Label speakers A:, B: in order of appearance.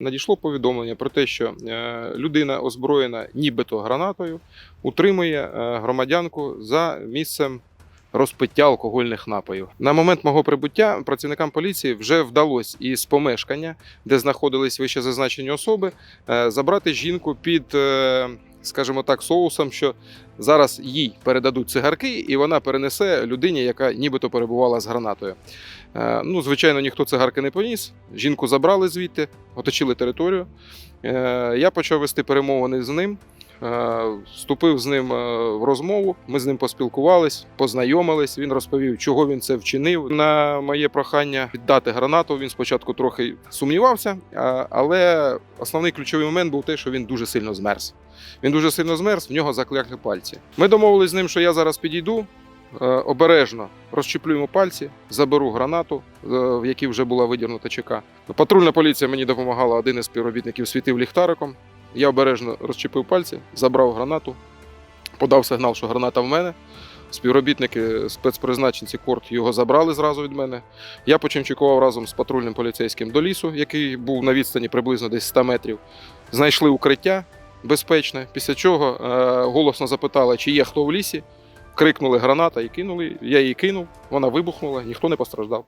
A: Надійшло повідомлення про те, що е, людина озброєна нібито гранатою утримує е, громадянку за місцем. Розпиття алкогольних напоїв на момент мого прибуття працівникам поліції вже вдалося із помешкання, де знаходились вище зазначені особи, е, забрати жінку під, скажімо так, соусом, що зараз їй передадуть цигарки, і вона перенесе людині, яка нібито перебувала з гранатою. Е, Ну, звичайно, ніхто цигарки не поніс. Жінку забрали звідти, оточили територію. Е, Я почав вести перемовини з ним. Е, Вступив з ним е, в розмову. Ми з ним поспілкувались, познайомились. Він розповів, чого він це вчинив. На моє прохання віддати гранату. Він спочатку трохи сумнівався, але основний ключовий момент був те, що він дуже сильно змерз. Він дуже сильно змерз, в нього заклякли пальці. Ми домовились з ним, що я зараз підійду, е, обережно розчіплю йому пальці, заберу гранату, е, в якій вже була видірнута ЧК. Патрульна поліція мені допомагала, один із співробітників світив ліхтариком. Я обережно розчепив пальці, забрав гранату, подав сигнал, що граната в мене. Співробітники спецпризначенці корт його забрали зразу від мене. Я почимчикував разом з патрульним поліцейським до лісу, який був на відстані приблизно десь 100 метрів. Знайшли укриття безпечне, після чого е, голосно запитали, чи є хто в лісі. Крикнули граната і кинули. Я її кинув, вона вибухнула, ніхто не постраждав.